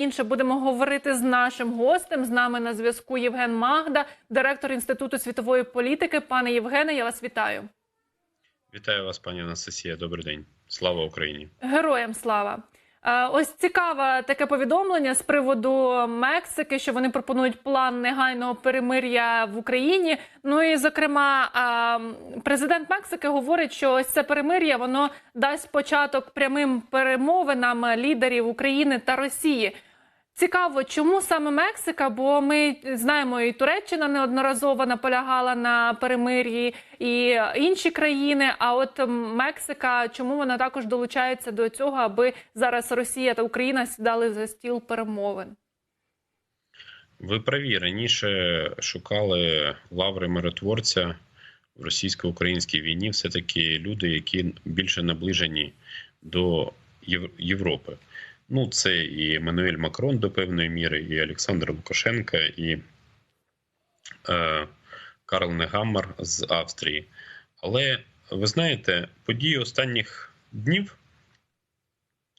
Інше будемо говорити з нашим гостем. З нами на зв'язку Євген Магда, директор інституту світової політики. Пане Євгене, я вас вітаю. Вітаю вас, пані Анастасія. Добрий день. Слава Україні. Героям слава. Е, Ось цікаве таке повідомлення з приводу Мексики, що вони пропонують план негайного перемир'я в Україні. Ну і зокрема, е, президент Мексики говорить, що ось це перемир'я воно дасть початок прямим перемовинам лідерів України та Росії. Цікаво, чому саме Мексика? Бо ми знаємо, і Туреччина неодноразово наполягала на перемир'ї, і інші країни. А от Мексика, чому вона також долучається до цього, аби зараз Росія та Україна сідали за стіл перемовин? Ви праві раніше шукали лаври миротворця в російсько-українській війні. Все таки люди, які більше наближені до Європи. Ну, це і Еммануель Макрон до певної міри, і Олександр Лукашенка, і е, Карл Негаммер з Австрії. Але ви знаєте, події останніх днів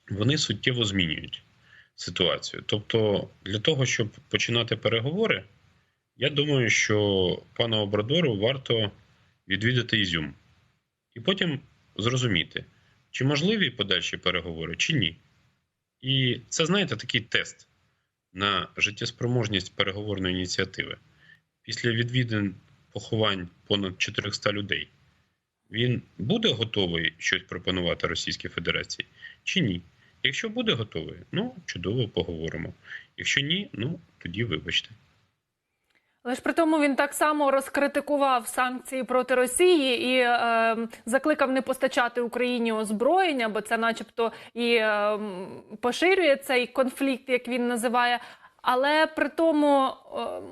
вони суттєво змінюють ситуацію. Тобто, для того, щоб починати переговори, я думаю, що пану Обрадору варто відвідати Ізюм і потім зрозуміти, чи можливі подальші переговори, чи ні. І це, знаєте, такий тест на життєспроможність переговорної ініціативи. Після відвідин поховань понад 400 людей він буде готовий щось пропонувати Російській Федерації чи ні? Якщо буде готовий, ну чудово поговоримо. Якщо ні, ну тоді вибачте. Але ж при тому він так само розкритикував санкції проти Росії і е, закликав не постачати Україні озброєння, бо це, начебто, і е, поширює цей конфлікт, як він називає. Але при тому,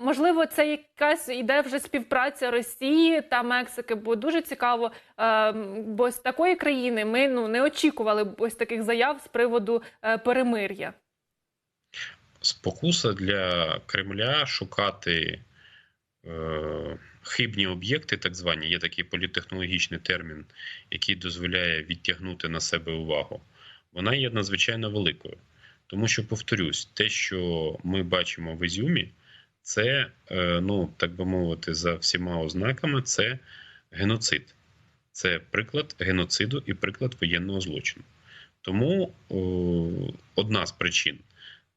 можливо, це якась іде вже співпраця Росії та Мексики, бо дуже цікаво, е, бо з такої країни ми ну не очікували ось таких заяв з приводу е, перемир'я. Спокуса для Кремля шукати хибні об'єкти, так звані, є такий політехнологічний термін, який дозволяє відтягнути на себе увагу. Вона є надзвичайно великою. Тому що, повторюсь, те, що ми бачимо в Ізюмі, це, е, ну так би мовити, за всіма ознаками, це геноцид. Це приклад геноциду і приклад воєнного злочину. Тому о, одна з причин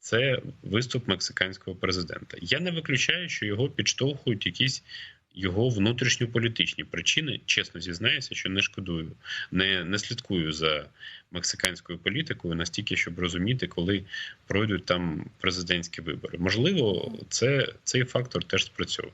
це виступ мексиканського президента. Я не виключаю, що його підштовхують якісь його внутрішньополітичні причини. Чесно зізнаюся, що не шкодую, не, не слідкую за мексиканською політикою настільки, щоб розуміти, коли пройдуть там президентські вибори. Можливо, це цей фактор теж спрацьовує.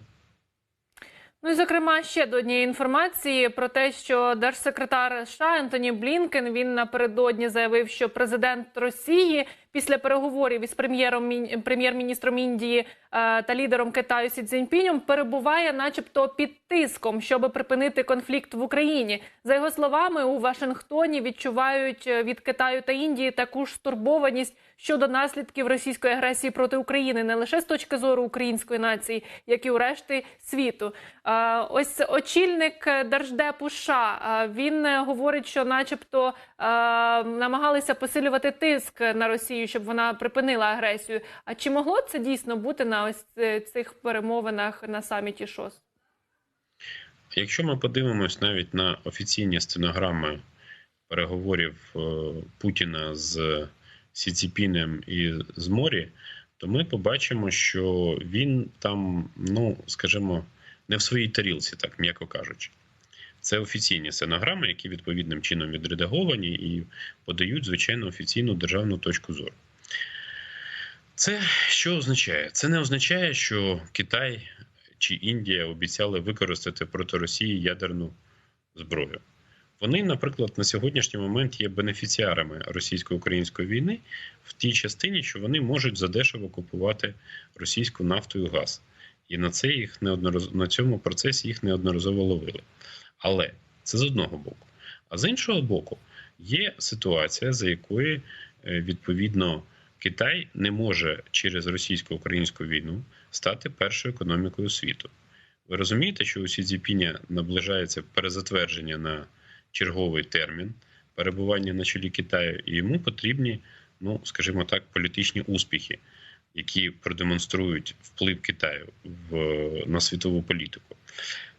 Ну і зокрема ще до однієї інформації про те, що держсекретар США Ентоні Блінкен він напередодні заявив, що президент Росії після переговорів із прем'єром прем'єр-міністром Індії е, та лідером Китаю Сі Цзіньпінем перебуває, начебто, під тиском, щоб припинити конфлікт в Україні. За його словами, у Вашингтоні відчувають е, від Китаю та Індії таку ж стурбованість щодо наслідків російської агресії проти України, не лише з точки зору української нації, як і у решти світу. Е, Ось очільник держдепу США він говорить, що, начебто, намагалися посилювати тиск на Росію, щоб вона припинила агресію. А чи могло це дійсно бути на ось е, цих перемовинах на саміті ШОС? Якщо ми подивимось навіть на офіційні стенограми переговорів е, Путіна з Сі Цзіпінем і з Морі, то ми побачимо, що він там, ну скажімо, не в своїй тарілці, так м'яко кажучи. Це офіційні стенограми, які відповідним чином відредаговані і подають звичайно офіційну державну точку зору. Це що означає? Це не означає, що Китай чи Індія обіцяли використати проти Росії ядерну зброю. Вони, наприклад, на сьогоднішній момент є бенефіціарами російсько-української війни в тій частині, що вони можуть задешево купувати російську нафту і газ. І на це їх неодноразово на цьому процесі їх неодноразово ловили. Але це з одного боку. А з іншого боку, є ситуація, за якої е, відповідно Китай не може через російсько-українську війну стати першою економікою світу. Ви розумієте, що у Сі Цзіпіня наближається перезатвердження на черговий термін перебування на чолі Китаю, і йому потрібні ну скажімо так, політичні успіхи, які продемонструють вплив Китаю в на світову політику.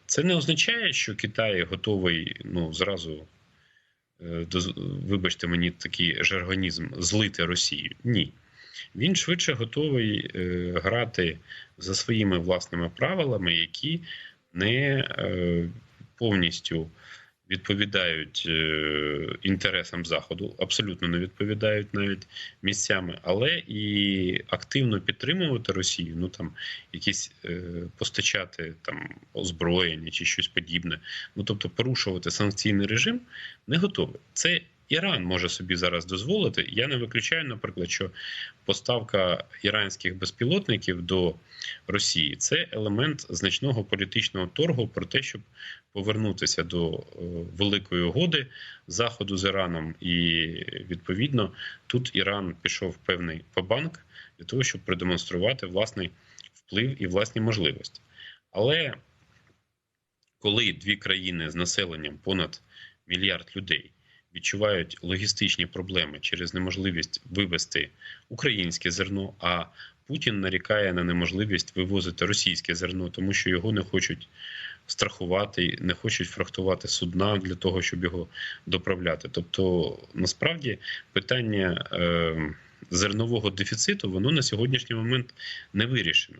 Це не означає, що Китай готовий ну зразу. е, Вибачте мені такий жаргонізм злити Росію. Ні. Він швидше готовий е, грати за своїми власними правилами, які не е, повністю відповідають е, інтересам Заходу, абсолютно не відповідають навіть місцями, але і активно підтримувати Росію, ну там якісь е, постачати там озброєння чи щось подібне. Ну тобто порушувати санкційний режим не готове. Це Іран може собі зараз дозволити. Я не виключаю, наприклад, що поставка іранських безпілотників до Росії це елемент значного політичного торгу про те, щоб повернутися до е, великої угоди заходу з Іраном, і відповідно тут Іран пішов певний побанк для того, щоб продемонструвати власний вплив і власні можливості. Але коли дві країни з населенням понад мільярд людей відчувають логістичні проблеми через неможливість вивезти українське зерно, а Путін нарікає на неможливість вивозити російське зерно, тому що його не хочуть страхувати, не хочуть фрахтувати судна для того, щоб його доправляти. Тобто, насправді, питання е, зернового дефіциту воно на сьогоднішній момент не вирішено.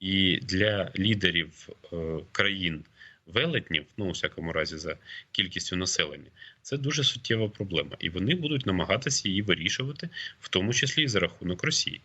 І для лідерів е, країн велетнів, ну у всякому разі, за кількістю населення, це дуже суттєва проблема, і вони будуть намагатися її вирішувати, в тому числі і за рахунок Росії.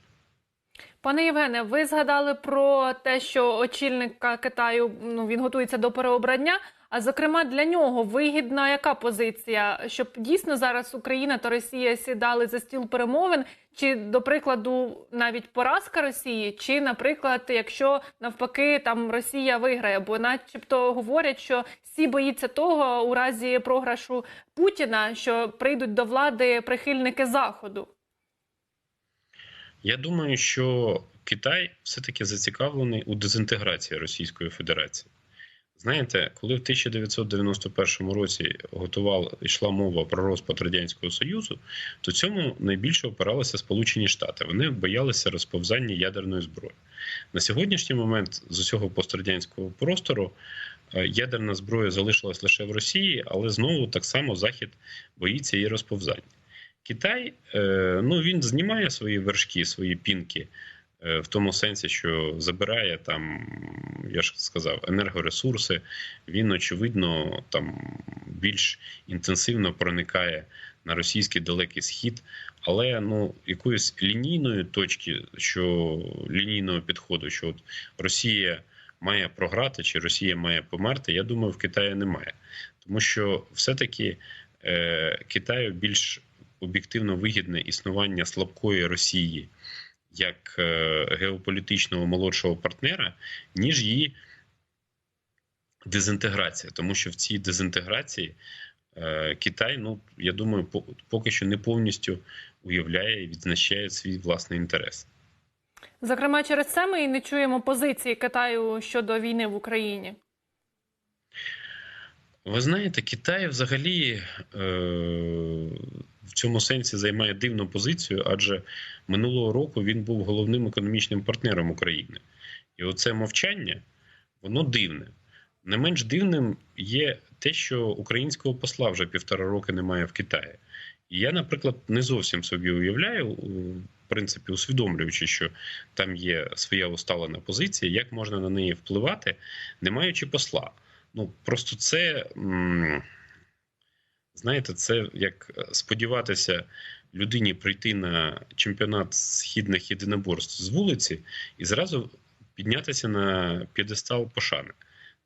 Пане Євгене, ви згадали про те, що очільника Китаю ну він готується до переобрання. А зокрема, для нього вигідна яка позиція, щоб дійсно зараз Україна та Росія сідали за стіл перемовин, чи до прикладу навіть поразка Росії, чи, наприклад, якщо навпаки там Росія виграє, бо, начебто, говорять, що всі боїться того у разі програшу Путіна, що прийдуть до влади прихильники заходу. Я думаю, що Китай все-таки зацікавлений у дезінтеграції Російської Федерації. Знаєте, коли в 1991 році готувала йшла мова про розпад радянського союзу, то цьому найбільше опиралися Сполучені Штати. Вони боялися розповзання ядерної зброї. На сьогоднішній момент з усього пострадянського простору е, ядерна зброя залишилась лише в Росії, але знову так само Захід боїться її розповзання. Китай е, ну він знімає свої вершки, свої пінки в тому сенсі, що забирає там, я ж сказав, енергоресурси. Він очевидно там більш інтенсивно проникає на російський далекий схід, але ну якоїсь лінійної точки, що лінійного підходу, що от Росія має програти чи Росія має померти, я думаю, в Китаї немає, тому що все-таки е, Китаю більш об'єктивно вигідне існування слабкої Росії як е, геополітичного молодшого партнера, ніж її дезінтеграція. Тому що в цій дезінтеграції е, Китай, ну я думаю, поки що не повністю уявляє і відзначає свій власний інтерес. Зокрема, через це ми і не чуємо позиції Китаю щодо війни в Україні. Ви знаєте, Китай взагалі е, в цьому сенсі займає дивну позицію, адже минулого року він був головним економічним партнером України. І оце мовчання, воно дивне. Не менш дивним є те, що українського посла вже півтора роки немає в Китаї. І я, наприклад, не зовсім собі уявляю, в принципі, усвідомлюючи, що там є своя усталена позиція, як можна на неї впливати, не маючи посла. Ну просто це м, знаєте, це як сподіватися людині прийти на чемпіонат східних єдиноборств з вулиці і зразу піднятися на п'єдестал пошани.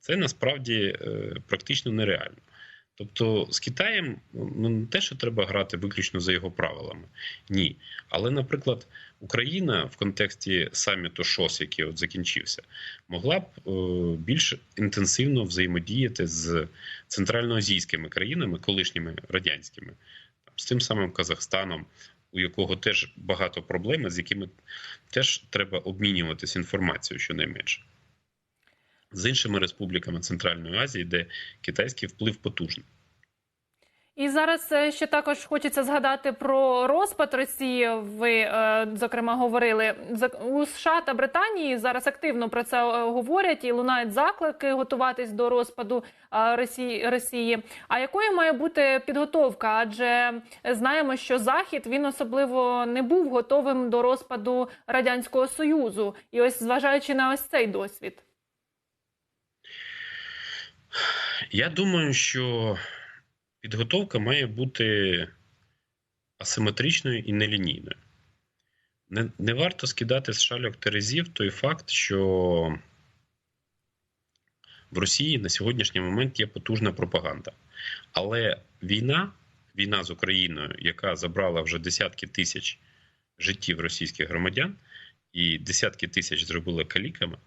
Це насправді е, практично нереально. Тобто з Китаєм ну не те, що треба грати виключно за його правилами, ні. Але, наприклад, Україна в контексті саміту ШОС, який от закінчився, могла б е, більш інтенсивно взаємодіяти з центральноазійськими країнами, колишніми радянськими, з тим самим Казахстаном, у якого теж багато проблем, з якими теж треба обмінюватися інформацією щонайменше. З іншими республіками Центральної Азії, де китайський вплив потужний. І зараз е, ще також хочеться згадати про розпад Росії. Ви е, зокрема говорили у США та Британії зараз активно про це е, говорять і лунають заклики готуватись до розпаду Росії. Росії. А якою має бути підготовка? Адже знаємо, що Захід він особливо не був готовим до розпаду радянського союзу, і ось зважаючи на ось цей досвід. Я думаю, що підготовка має бути асиметричною і нелінійною. Не, не варто скидати з шальок терезів той факт, що в Росії на сьогоднішній момент є потужна пропаганда. Але війна, війна з Україною, яка забрала вже десятки тисяч життів російських громадян і десятки тисяч зробила каліками,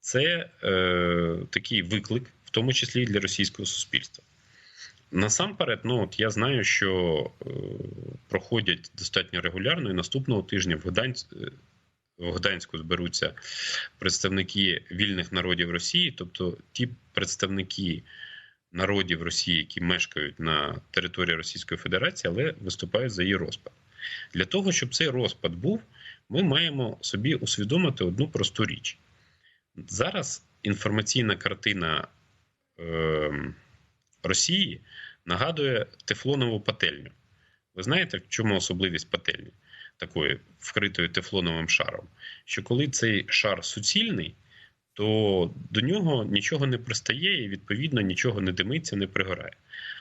це е, такий виклик, в тому числі і для російського суспільства. Насамперед, ну от я знаю, що е, проходять достатньо регулярно, і наступного тижня в, Гданськ, в Гданську зберуться представники вільних народів Росії, тобто ті представники народів Росії, які мешкають на території Російської Федерації, але виступають за її розпад. Для того, щоб цей розпад був, ми маємо собі усвідомити одну просту річ. Зараз інформаційна картина е, Росії нагадує тефлонову пательню. Ви знаєте, в чому особливість пательні, такої вкритої тефлоновим шаром? Що коли цей шар суцільний, то до нього нічого не пристає і, відповідно, нічого не димиться, не пригорає.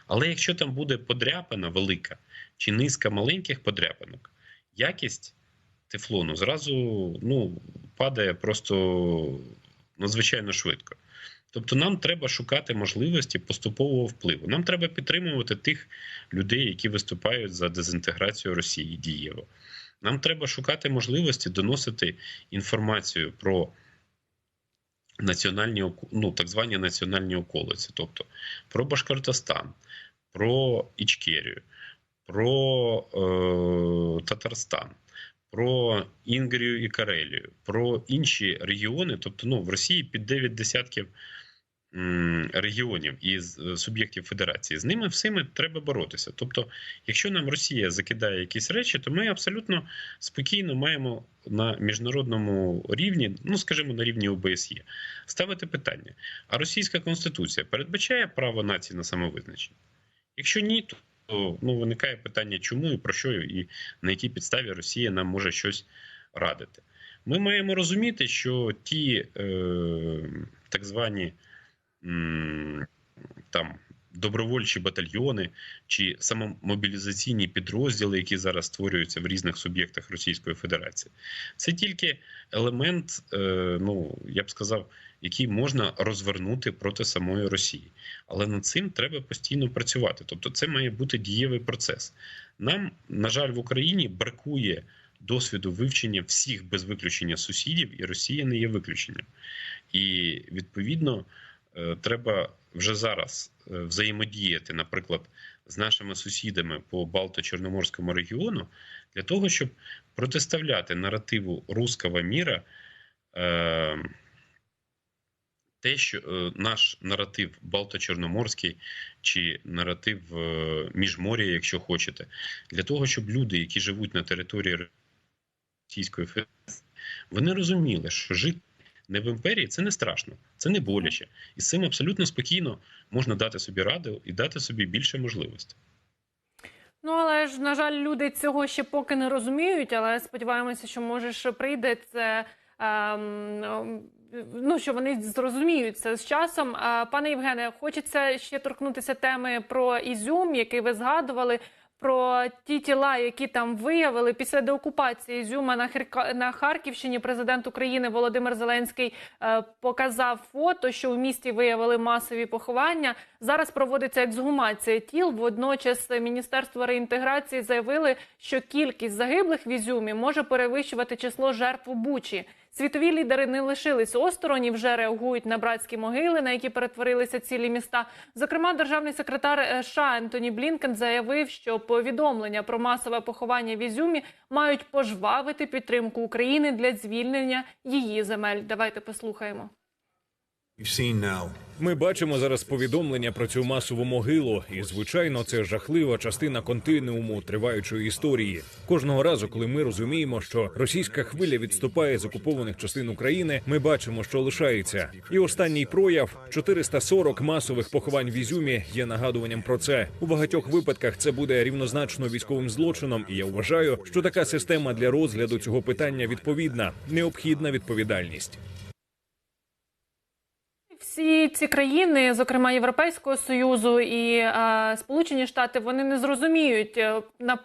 Але якщо там буде подряпина велика чи низка маленьких подряпинок, якість тефлону зразу ну, падає просто надзвичайно швидко. Тобто нам треба шукати можливості поступового впливу. Нам треба підтримувати тих людей, які виступають за дезінтеграцію Росії дієво. Нам треба шукати можливості доносити інформацію про національні ну, так звані національні околиці, тобто про Башкортостан, про Ічкерію, про е, Татарстан, про Інгрію і Карелію, про інші регіони, тобто ну, в Росії під 9 десятків регіонів і е, суб'єктів федерації. З ними всіми треба боротися. Тобто, якщо нам Росія закидає якісь речі, то ми абсолютно спокійно маємо на міжнародному рівні, ну скажімо, на рівні ОБСЄ, ставити питання: а російська конституція передбачає право нації на самовизначення? Якщо ні, то ну, виникає питання, чому і про що, і на якій підставі Росія нам може щось радити. Ми маємо розуміти, що ті е, так звані там, добровольчі батальйони чи самомобілізаційні підрозділи, які зараз створюються в різних суб'єктах Російської Федерації, це тільки елемент, е, ну я б сказав, який можна розвернути проти самої Росії. Але над цим треба постійно працювати. Тобто, це має бути дієвий процес. Нам, на жаль, в Україні бракує досвіду вивчення всіх без виключення сусідів, і Росія не є виключенням. І відповідно треба вже зараз е, взаємодіяти, наприклад, з нашими сусідами по Балто-Чорноморському регіону для того, щоб протиставляти наративу руского міра. Е, те, що е, наш наратив Балто-Чорноморський чи наратив е, Міжмор'я, якщо хочете, для того, щоб люди, які живуть на території Російської Федерації, вони розуміли, що жити не в імперії це не страшно, це не боляче, і з цим абсолютно спокійно можна дати собі раду і дати собі більше можливостей. Ну але ж на жаль, люди цього ще поки не розуміють. Але сподіваємося, що може ще прийде це. ем, Ну, що вони зрозуміють це з часом. А, Пане Євгене, хочеться ще торкнутися теми про Ізюм, який ви згадували, про ті тіла, які там виявили після деокупації Зюма на Хірка- на Харківщині. Президент України Володимир Зеленський е, показав фото, що в місті виявили масові поховання. Зараз проводиться ексгумація тіл. Водночас Міністерство реінтеграції заявили, що кількість загиблих в Ізюмі може перевищувати число жертв у Бучі. Світові лідери не лишились осторонь і вже реагують на братські могили, на які перетворилися цілі міста. Зокрема, державний секретар США Ентоні Блінкен заявив, що повідомлення про масове поховання в Ізюмі мають пожвавити підтримку України для звільнення її земель. Давайте послухаємо. Ми бачимо зараз повідомлення про цю масову могилу, і звичайно, це жахлива частина континууму триваючої історії. Кожного разу, коли ми розуміємо, що російська хвиля відступає з окупованих частин України, ми бачимо, що лишається. І останній прояв 440 масових поховань в Ізюмі є нагадуванням про це. У багатьох випадках це буде рівнозначно військовим злочином, і я вважаю, що така система для розгляду цього питання відповідна, необхідна відповідальність. Всі ці країни, зокрема Європейського союзу і е, Сполучені Штати, вони не зрозуміють е, на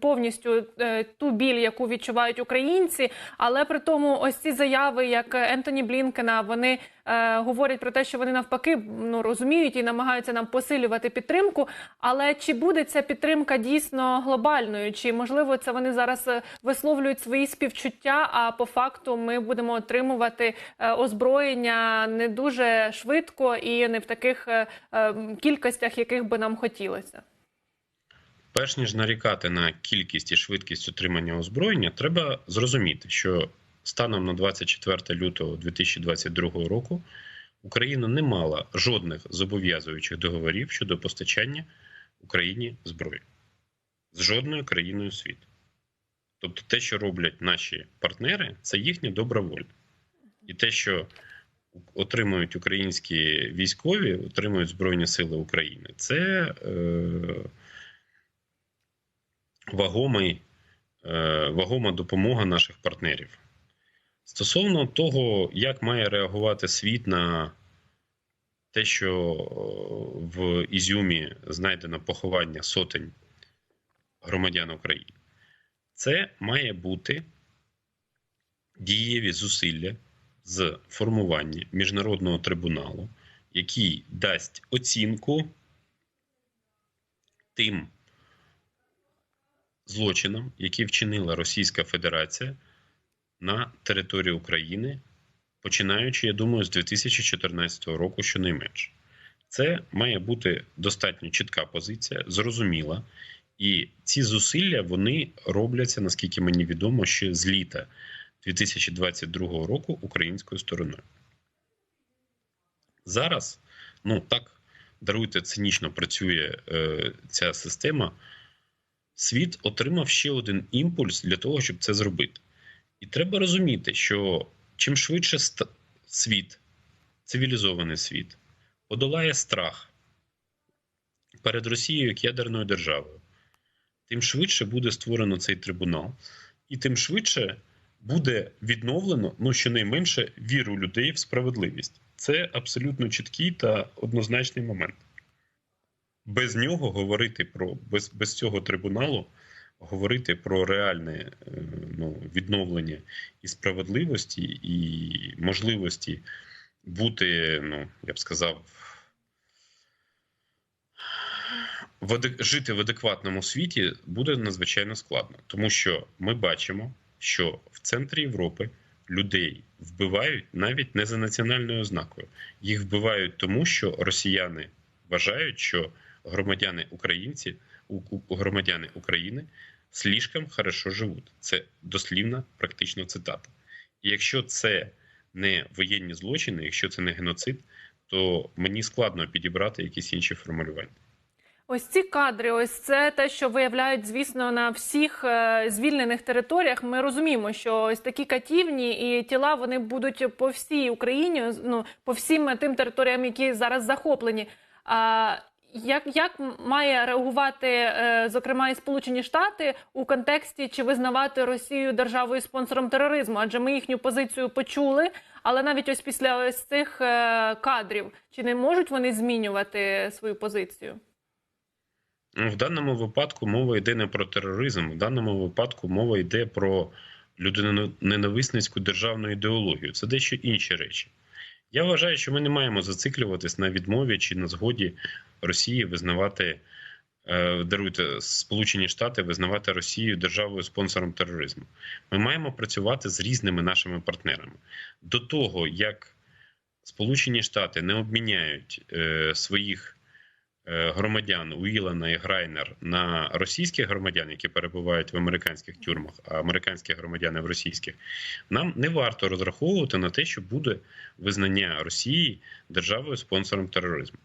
повністю е, ту біль, яку відчувають українці. Але при тому, ось ці заяви, як Ентоні Блінкена, вони е, говорять про те, що вони навпаки ну розуміють і намагаються нам посилювати підтримку. Але чи буде ця підтримка дійсно глобальною? Чи можливо це вони зараз е, висловлюють свої співчуття? А по факту ми будемо отримувати е, озброєння не дуже швидко і не в таких е, е, кількостях, яких би нам хотілося. Перш ніж нарікати на кількість і швидкість отримання озброєння, треба зрозуміти, що станом на 24 лютого 2022 року Україна не мала жодних зобов'язуючих договорів щодо постачання Україні зброї з жодною країною світу. Тобто, те, що роблять наші партнери, це їхня добра воля. І те, що отримують українські військові, отримують Збройні Сили України, це е, вагомий, е, вагома допомога наших партнерів. Стосовно того, як має реагувати світ на те, що е, в Ізюмі знайдено поховання сотень громадян України, це має бути дієві зусилля з формування міжнародного трибуналу, який дасть оцінку тим злочинам, які вчинила Російська Федерація на території України, починаючи, я думаю, з 2014 року, щонайменше. Це має бути достатньо чітка позиція, зрозуміла. І ці зусилля вони робляться, наскільки мені відомо, ще з літа 2022 року українською стороною. Зараз, ну так, даруйте, цинічно працює е, ця система. Світ отримав ще один імпульс для того, щоб це зробити. І треба розуміти, що чим швидше світ, цивілізований світ, подолає страх перед Росією як ядерною державою, тим швидше буде створено цей трибунал, і тим швидше буде відновлено, ну щонайменше, віру людей в справедливість. Це абсолютно чіткий та однозначний момент. Без нього говорити про без, без цього трибуналу говорити про реальне е, ну, відновлення і справедливості, і можливості бути, ну я б сказав, в аде- жити в адекватному світі буде надзвичайно складно, тому що ми бачимо, що центрі Європи людей вбивають навіть не за національною ознакою. Їх вбивають тому, що росіяни вважають, що громадяни українці, громадяни України слишком хорошо живуть. Це дослівна, практично цитата. І якщо це не воєнні злочини, якщо це не геноцид, то мені складно підібрати якісь інші формулювання. Ось ці кадри, ось це те, що виявляють, звісно, на всіх е, звільнених територіях. Ми розуміємо, що ось такі катівні і тіла вони будуть по всій Україні, ну по всім тим територіям, які зараз захоплені. А як, як має реагувати, е, зокрема, і Сполучені Штати у контексті чи визнавати Росію державою спонсором тероризму? Адже ми їхню позицію почули, але навіть ось після ось цих е, кадрів чи не можуть вони змінювати свою позицію? Ну, В даному випадку мова йде не про тероризм, в даному випадку мова йде про людиноненависницьку державну ідеологію. Це дещо інші речі. Я вважаю, що ми не маємо зациклюватись на відмові чи на згоді Росії визнавати, е, даруйте Сполучені Штати визнавати Росію державою спонсором тероризму. Ми маємо працювати з різними нашими партнерами. До того як Сполучені Штати не обміняють е, своїх громадян Уілана і Грайнер на російських громадян, які перебувають в американських тюрмах, а американські громадяни в російських, нам не варто розраховувати на те, що буде визнання Росії державою спонсором тероризму.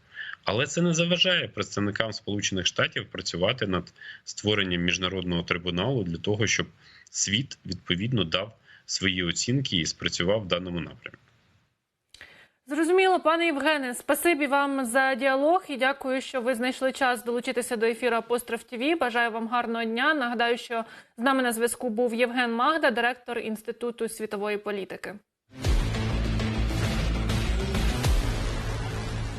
Але це не заважає представникам Сполучених Штатів працювати над створенням міжнародного трибуналу для того, щоб світ відповідно дав свої оцінки і спрацював в даному напрямі. Зрозуміло, пане Євгене, спасибі вам за діалог і дякую, що ви знайшли час долучитися до ефіру Апостроф ТВ. Бажаю вам гарного дня. Нагадаю, що з нами на зв'язку був Євген Магда, директор Інституту світової політики.